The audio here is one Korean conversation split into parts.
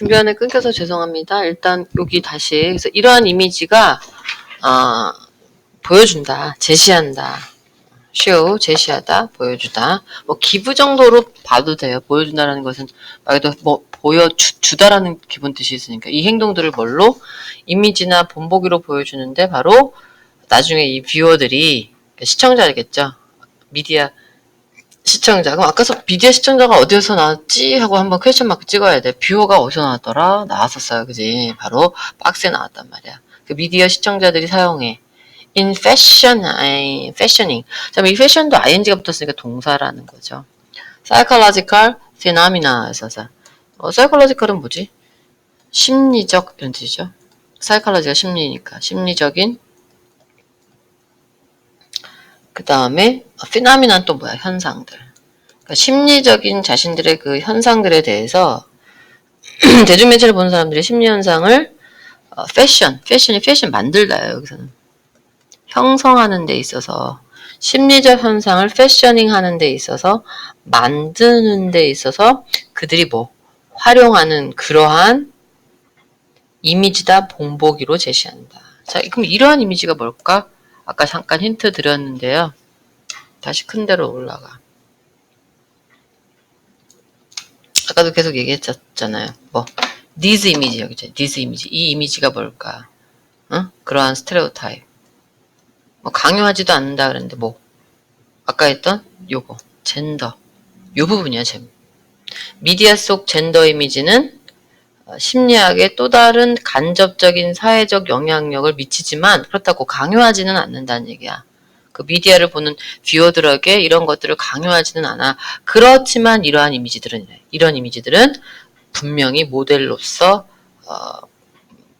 중간에 끊겨서 죄송합니다. 일단 여기 다시 그래서 이러한 이미지가 어, 보여준다, 제시한다, 쇼 제시하다, 보여주다. 뭐 기부 정도로 봐도 돼요. 보여준다라는 것은 말도 뭐 보여주다라는 기본 뜻이 있으니까 이 행동들을 뭘로 이미지나 본보기로 보여주는데 바로 나중에 이 뷰어들이 시청자겠죠. 미디어 시청자. 그럼 아까서 미디어 시청자가 어디에서 나왔지? 하고 한번 퀘션 마크 찍어야 돼. 뷰어가 어디서 나왔더라? 나왔었어요. 그지? 바로 박스에 나왔단 말이야. 그 미디어 시청자들이 사용해. in fashion, 아니, fashioning. 자, 이 fashion도 ing가 붙었으니까 동사라는 거죠. psychological phenomena에서, 어, psychological은 뭐지? 심리적, 이런 뜻이죠. psychology가 심리니까. 심리적인 그 다음에 피나미난 또 뭐야? 현상들. 그러니까 심리적인 자신들의 그 현상들에 대해서 대중매체를 보는 사람들이 심리 현상을 어, 패션, 패션이 패션 만들다요 여기서는 형성하는 데 있어서 심리적 현상을 패셔닝 하는 데 있어서 만드는 데 있어서 그들이 뭐 활용하는 그러한 이미지다 본보기로 제시한다. 자, 그럼 이러한 이미지가 뭘까? 아까 잠깐 힌트 드렸는데요. 다시 큰 데로 올라가. 아까도 계속 얘기했잖아요. 뭐 these 이미지 여기 있죠. these 이미지. 이 이미지가 뭘까? 어? 그러한 스테레오 타입. 뭐 강요하지도 않는다 그랬는데 뭐 아까 했던 요거 젠더 요 부분이야 잼. 미디어 속 젠더 이미지는 어, 심리학의 또 다른 간접적인 사회적 영향력을 미치지만 그렇다고 강요하지는 않는다는 얘기야. 그 미디어를 보는 뷰어들에게 이런 것들을 강요하지는 않아. 그렇지만 이러한 이미지들은 이런 이미지들은 분명히 모델로서 어,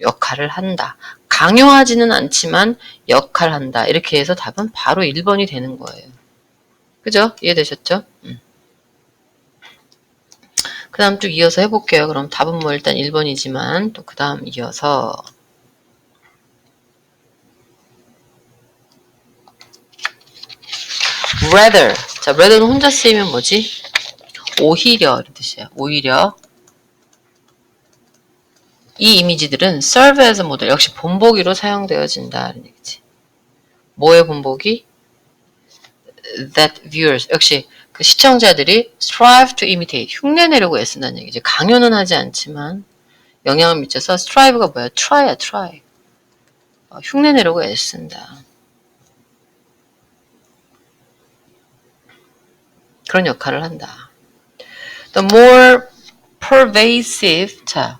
역할을 한다. 강요하지는 않지만 역할한다. 이렇게 해서 답은 바로 1번이 되는 거예요. 그죠? 이해되셨죠? 음. 그 다음 쭉 이어서 해볼게요. 그럼 답은 뭐 일단 1번이지만 또 그 다음 이어서 rather 자 rather는 혼자 쓰이면 뭐지? 오히려 이런 뜻이야. 오히려 이 이미지들은 serve as 모델 역시 본보기로 사용되어진다 는 얘기지. 뭐의 본보기? that viewers 역시 그 시청자들이 strive to imitate 흉내내려고 애쓴다는 얘기지. 강요는 하지 않지만 영향을 미쳐서 strive가 뭐야? try야 try. 어, 흉내내려고 애쓴다. 그런 역할을 한다. The more pervasive 자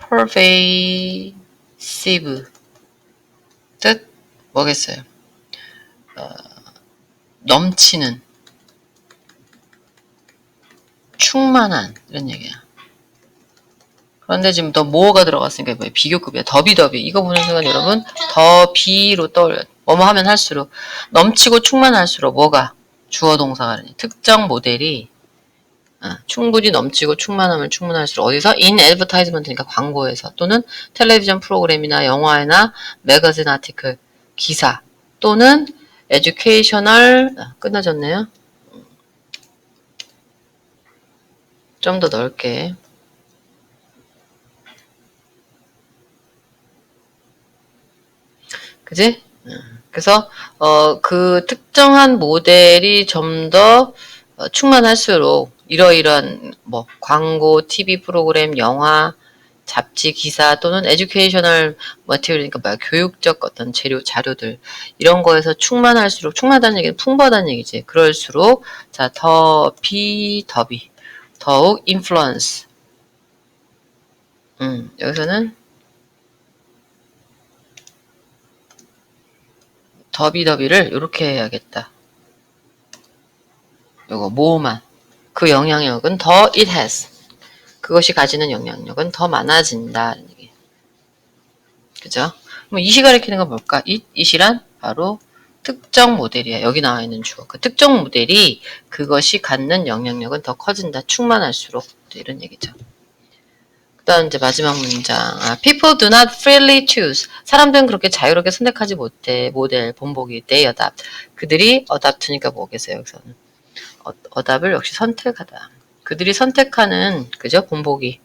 pervasive 뜻 뭐겠어요? 어, 넘치는, 충만한 이런 얘기야. 그런데 지금 더 모어가 들어갔으니까 뭐 비교급이야. 더비더비. 이거 보는 순간 여러분 더비로 떠올려. 뭐뭐 하면 할수록 넘치고 충만할수록 뭐가 주어 동사가 되니 특정 모델이 어, 충분히 넘치고 충만함을 충분할수록 어디서 in advertisement니까 광고에서 또는 텔레비전 프로그램이나 영화나 매거진 아티클 기사 또는 educational 아, 끝나졌네요. 좀 더 넓게 그지? 그래서 어, 그 특정한 모델이 좀 더 충만할수록 이러이러한 뭐 광고, TV 프로그램, 영화, 잡지 기사 또는 에듀케이셔널 머티리얼이니까 뭐야 교육적 어떤 재료 자료들 이런 거에서 충만할수록 충만하다는 얘기는 풍부하다는 얘기지. 그럴수록 자더 비 더비 더욱 인플루언스 음 여기서는 더비더비를 이렇게 해야겠다 요거 모만 그 영향력은 더 it has 그것이 가지는 영향력은 더 많아진다. 그죠? 그럼 이시 가리키는 건 뭘까? 이, 이시란 바로 특정 모델이야. 여기 나와 있는 주어. 그 특정 모델이 그것이 갖는 영향력은 더 커진다. 충만할수록. 이런 얘기죠. 그 다음 이제 마지막 문장. 아, people do not freely choose. 사람들은 그렇게 자유롭게 선택하지 못해. 모델, 본보기, they adopt. 그들이 adopt니까 뭐겠어요, 여기서는. 어, adopt을 역시 선택하다. 그들이 선택하는 그죠 본보기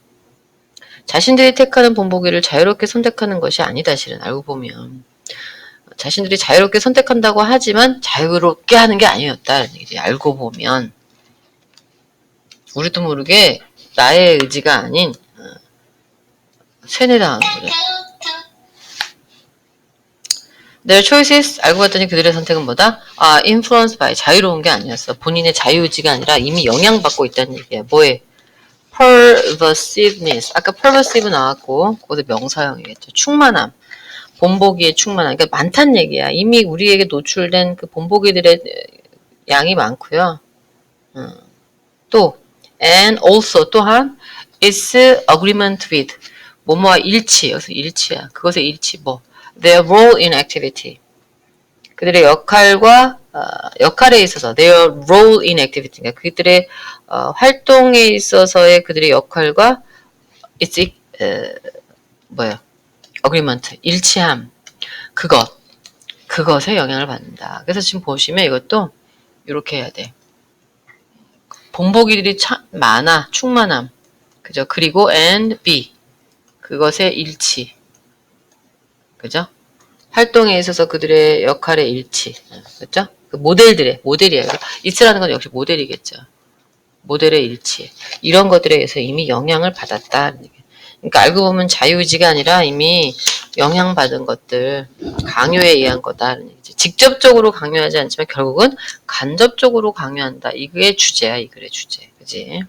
자신들이 택하는 본보기를 자유롭게 선택하는 것이 아니다 실은 알고 보면 자신들이 자유롭게 선택한다고 하지만 자유롭게 하는 게 아니었다 얘기지 알고 보면 우리도 모르게 나의 의지가 아닌 어, 세뇌당하는 거죠. Their choices 알고 봤더니 그들의 선택은 뭐다? 아, influenced by 자유로운 게 아니었어. 본인의 자유의지가 아니라 이미 영향받고 있다는 얘기야. 뭐에? perversiveness. 아까 perversive 나왔고 그것도 명사형이겠죠. 충만함. 본보기의 충만함. 그러니까 많다는 얘기야. 이미 우리에게 노출된 그 본보기들의 양이 많고요. 음. 또 and also 또한 is agreement with 뭐뭐와 일치. 여기서 일치야. 그것의 일치 뭐 their role in activity. 그들의 역할과 어, 역할에 있어서 their role in activity. 그러니까 그들의 어, 활동에 있어서의 그들의 역할과 its 에, 뭐야 agreement 일치함 그것 그것에 영향을 받는다. 그래서 지금 보시면 이것도 이렇게 해야 돼. 본보기들이 참 많아 충만함 그죠? 그리고 and be 그것의 일치 그죠? 활동에 있어서 그들의 역할의 일치. 그죠? 그 모델들의, 모델이에요. 이츠라는 건 역시 모델이겠죠. 모델의 일치. 이런 것들에 의해서 이미 영향을 받았다. 그러니까 알고 보면 자유의지가 아니라 이미 영향받은 것들, 강요에 의한 거다. 직접적으로 강요하지 않지만 결국은 간접적으로 강요한다. 이게 주제야, 이 글의 주제. 그지?